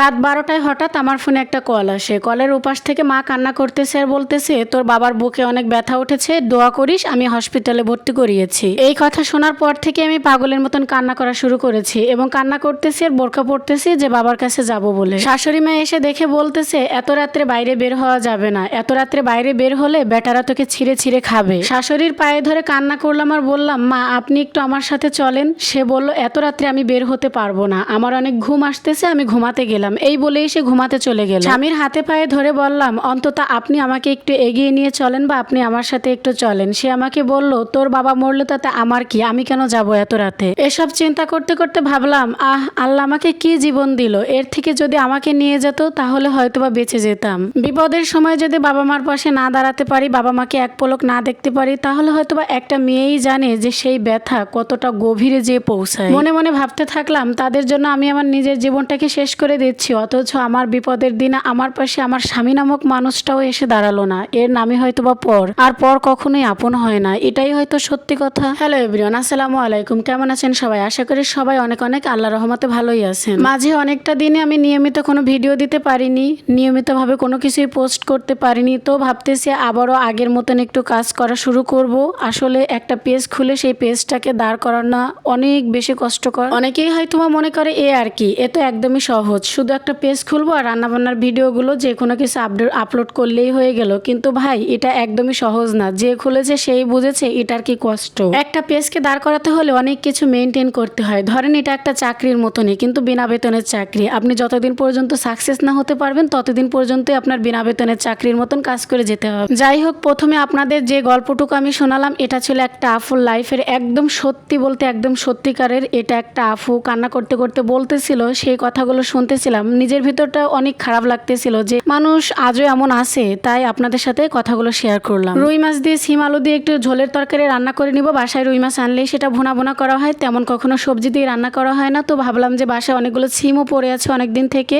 রাত বারোটায় হঠাৎ আমার ফোনে একটা কল আসে। কলের উপাস থেকে মা কান্না করতেছে আর বলতেছে, তোর বাবার বুকে অনেক ব্যথা উঠেছে, দোয়া করিস, আমি হসপিটালে ভর্তি করিয়েছি। এই কথা শোনার পর থেকে আমি পাগলের মতন কান্না করা শুরু করেছি এবং কান্না করতেছি আর বোরকা পড়তেছি যে বাবার কাছে যাব বলে। শাশুড়ি মা এসে দেখে বলতেছে, এত রাত্রে বাইরে বের হওয়া যাবে না। এত রাত্রে বাইরে বের হলে বেটারা তোকে ছিঁড়ে ছিঁড়ে খাবে। শাশুড়ির পায়ে ধরে কান্না করলাম আর বললাম, মা, আপনি একটু আমার সাথে চলেন। সে বলল, এত রাত্রে আমি বের হতে পারব না। আমার অনেক ঘুম আসতেছে, আমি ঘুমাতে গেলাম। এই বলেই সে ঘুমাতে চলে গেল। স্বামীর হাতে পায়ে ধরে বললাম, অন্তত আপনি আমাকে একটু এগিয়ে নিয়ে চলেন বা আপনি আমার সাথে একটু চলেন। সে আমাকে বলল, তোর বাবা মরলে তাতে আমার কি? আমি কেন যাব এত রাতে? এসব চিন্তা করতে করতে ভাবলাম, আহ, আল্লাহ আমাকে কি জীবন দিল? এর থেকে যদি আমাকে নিয়ে যেত, তাহলে হয়তোবা বেঁচে যেতাম। বিপদের সময় যদি বাবা মার পাশে না দাঁড়াতে পারি, বাবা মাকে এক পলক না দেখতে পারি, তাহলে হয়তোবা একটা মেয়েই জানে যে সেই ব্যথা কতটা গভীরে যেয়ে পৌঁছায়। মনে মনে ভাবতে থাকলাম, তাদের জন্য আমি আমার নিজের জীবনটাকে শেষ করে দিচ্ছি অথচ আমার বিপদের দিনে আমার পাশে আমার স্বামী নামক মানুষটাও এসে দাঁড়াল না। এর নামই হয়তোবা পর। আর পর কখনোই আপন হয় না। এটাই হয়তো সত্যি কথা। হ্যালো এভরিওয়ান, আসসালামু আলাইকুম। কেমন আছেন সবাই? আশা করি সবাই অনেক অনেক আল্লাহ রহমতে ভালোই আছেন। মাঝে অনেকটা দিনে আমি নিয়মিত কোনো ভিডিও দিতে পারিনি। নিয়মিতভাবে কোনো কিছুই পোস্ট করতে পারিনি। তো ভাবতেছি আবারও আগের মতন একটু কাজ করা শুরু করব। আসলে একটা পেজ খুলে সেই পেজটাকে দাঁড় করানো অনেক বেশি কষ্টকর। অনেকেই হয়তো মনে করে, এ আর কি? এ তো একদমই সহজ। শুধু একটা পেজ খুলবো আর রান্নাবান্নার ভিডিওগুলো যে কোনো কিছু আপডেট আপলোড করলেই হয়ে গেল। কিন্তু ভাই, এটা একদমই সহজ না। যে খুলেছে সেই বুঝেছে এটার কি কষ্ট। একটা পেজকে দাঁড় করাতে হলে অনেক কিছু মেনটেন করতে হয়। ধরেন এটা একটা চাকরির মতনই, কিন্তু বিনা বেতনের চাকরি। আপনি যতদিন পর্যন্ত সাকসেস না হতে পারবেন, ততদিন পর্যন্তই আপনার বিনা বেতনের চাকরির মতন কাজ করে যেতে হবে। যাই হোক, প্রথমে আপনাদের যে গল্পটুকু আমি শোনালাম, এটা ছিল একটা আফুর লাইফের একদম সত্যি বলতে একদম সত্যিকারের, এটা একটা আফু কান্না করতে করতে বলতেছিল, সেই কথাগুলো শুনতেছিলাম। নিজের ভিতরটা অনেক খারাপ লাগতেছিল যে মানুষ আজও এমন আছে, তাই আপনাদের সাথে কথাগুলো শেয়ার করলাম। রুই মাছ দিয়ে সিম আলু দিয়ে একটু ঝোলের তরকারি রান্না করে নিব, বাসায় রুই মাছ আনলেই সেটা ভুনা ভুনা করা হয়, তেমন কখনো সবজি দিয়ে রান্না করা হয় না। তো ভাবলাম যে বাসায় অনেকগুলো সিমও পড়ে আছে অনেক দিন থেকে,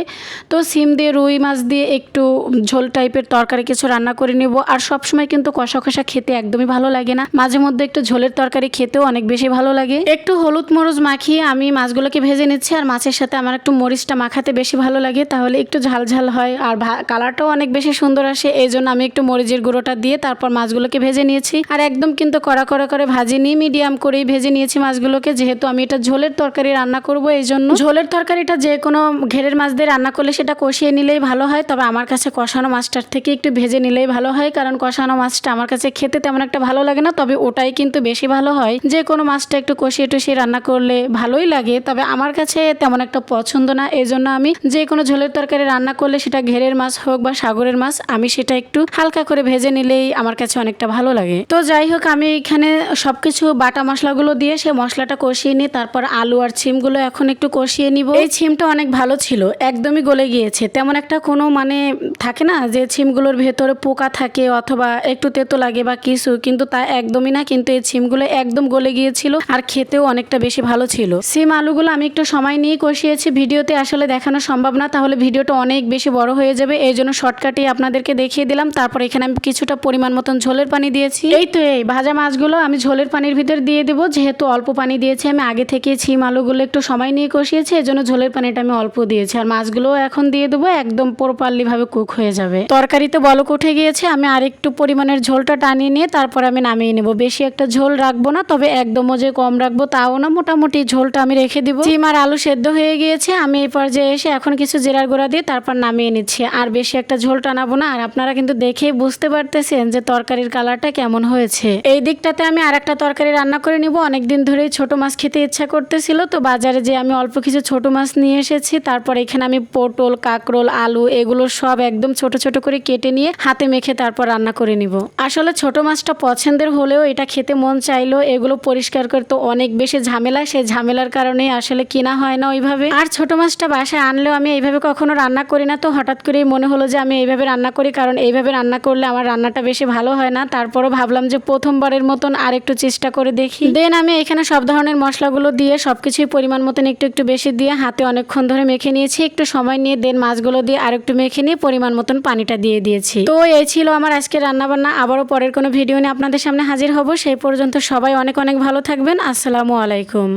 তো সিম দিয়ে রুই মাছ দিয়ে একটু ঝোল টাইপের তরকারি কিছু রান্না করে নিব। আর সবসময় কিন্তু কষা কষা খেতে একদমই ভালো লাগে না। মাঝে মধ্যে একটু ঝোলের তরকারি খেতেও অনেক বেশি ভালো লাগে। একটু হলুদ মরিচ মাখিয়ে আমি মাছগুলোকে ভেজে নিচ্ছি, আর মাছের সাথে আমার একটু মরিচটা মাখাতে বেশি ভালো লাগে, তাহলে একটু ঝাল ঝাল হয়। আর কালারটাও অনেক বেশি সুন্দর আসে এই জন্য আমি একটু মরিচের গুঁড়োটা দিয়ে তারপর মাছগুলোকে ভেজে নিয়েছি। আর একদম কিন্তু কড়া কড়া করে ভাজিনি, মিডিয়াম করেই ভেজে নিয়েছি মাছগুলোকে, যেহেতু আমি এটা ঝোলের তরকারি রান্না করব এই জন্য ঝোলের তরকারিটা যে কোনো ঘেরের মাছ দিয়ে রান্না করলে সেটা কষিয়ে নিলেই ভালো হয়, তবে আমার কাছে কষানো মাছটার থেকে একটু ভেজে নিলেই ভালো হয়, কারণ কষানো মাছটা আমার কাছে খেতে তেমন একটা ভালো লাগে না, তবে ওটাই কিন্তু বেশি ভালো হয়। যে কোনো মাছটা একটু কষিয়ে টষিয়ে রান্না করলে ভালোই লাগে, তবে আমার কাছে তেমন একটা পছন্দ না এই জন্য আমি যে কোনো ঝোলের তরকারি রান্না করলে সেটা ঘেরের মাছ হোক বা সাগরের মাছ, আমি সেটা একটু হালকা করে ভেজে নিলেই আমার কাছে অনেকটা ভালো লাগে। তো যাই হোক, আমি এখানে সবকিছু বাটা মশলাগুলো দিয়ে সে মশলাটা কষিয়ে নিই তারপর আলু আর ছিমগুলো এখন একটু কষিয়ে নিব। এই ছিমটা অনেক ভালো ছিল, একদমই গলে গিয়েছে। তেমন একটা কোনো মানে থাকে না যে ছিমগুলোর ভেতরে পোকা থাকে অথবা একটু তেতো লাগে বা কিছু, কিন্তু তা একদমই না। কিন্তু এই ছিমগুলো একদম গলে গিয়েছিল আর খেতেও অনেকটা বেশি ভালো ছিল। সিম আলুগুলো আমি একটু সময় নিয়ে কষিয়েছি। ভিডিওতে আসলে দেখানো সম্ভব না, তাহলে ভিডিওটা অনেক বেশি বড় হয়ে যাবে। এই জন্য শর্টকাটে আপনাদেরকে দেখিয়ে দিলাম। তারপর এখানে আমি কিছুটা পরিমাণ মতন ঝোলের পানি দিয়েছি। এই তো এই ভাজা মাছগুলো আমি ঝোলের পানির ভিতর দিয়ে দেবো। যেহেতু অল্প পানি দিয়েছি, আমি আগে থেকে ছিম আলুগুলো একটু সময় নিয়ে কষিয়েছি, এই জন্য ঝোলের পানিটা আমি অল্প দিয়েছি। আর মাছগুলো এখন দিয়ে দেবো, একদম প্রপারলি ভাবে কুক হয়ে যাবে। তরকারিতে বলক উঠে গিয়েছে, আমি আর একটু পরিমাণের ঝোলটা টানিয়ে নিয়ে তারপর আমি নামিয়ে নেব। বেশি একটা ঝোল রাখব না, তবে একদমও যে কম রাখব তাও না, মোটামুটি ঝোলটা আমি রেখে দিব। চিম আর আলু সেদ্ধ হয়ে গিয়েছে, আমি এই পর্যায়ে এসে এখন কিছু জিরার গুঁড়া দিয়ে তারপর নামিয়ে নিচ্ছি। আর বেশি একটা ঝোল টানাবো না। আর আপনারা কিন্তু দেখেই বুঝতে পারতেছেন যে তরকারির কালারটা কেমন হয়েছে। এই দিকটাতে আমি আর একটা তরকারি রান্না করে নিব। অনেকদিন ধরেই ছোট মাছ খেতে ইচ্ছা করতেছিল। তো বাজারে যে আমি অল্প কিছু ছোট মাছ নিয়ে এসেছি, তারপর এখানে আমি পটল, কাকরোল, আলু এগুলো সব একদম ছোট ছোট করে কেটে নিয়ে হাতে মেখে তারপর রান্না করে নিব। আসলে ছোট মাছটা পছন্দের হলেও এটা খেতে মন চাইলো এগুলো পরিষ্কার করতে অনেক বেশি ঝামেলা। সেই ঝামেলার কারণে আসলে কিনা হয় না ওইভাবে। আর ছোট মাছটা বাসায় আনলেও আমি এইভাবে কখনো রান্না করি না। তো হঠাৎ করেই মনে হলো যে আমি এইভাবে রান্না করি, কারণ এইভাবে রান্না করলে আমার রান্নাটা বেশি ভালো হয় না। তারপরও ভাবলাম যে প্রথমবারের মতন আর একটু চেষ্টা করে দেখি। দেন আমি এখানে সব ধরনের মশলাগুলো দিয়ে সবকিছুই পরিমাণ মতন একটু একটু বেশি দিয়ে হাতে অনেকক্ষণ ধরে মেখে নিয়েছি। একটু সময় নিয়ে দেন মাছগুলো দিয়ে আর একটু মেখে নিয়ে পরিমাণ মতন পানিটা দিয়ে দিয়েছি। তো এই ছিল আমার আজকে রান্না বান্না আবারও পরের কোনো ভিডিও নিয়ে আপনাদের সামনে হাজির হব। সেই পর্যন্ত সবাই অনেক অনেক ভালো থাকবেন। আসসালামু আলাইকুম।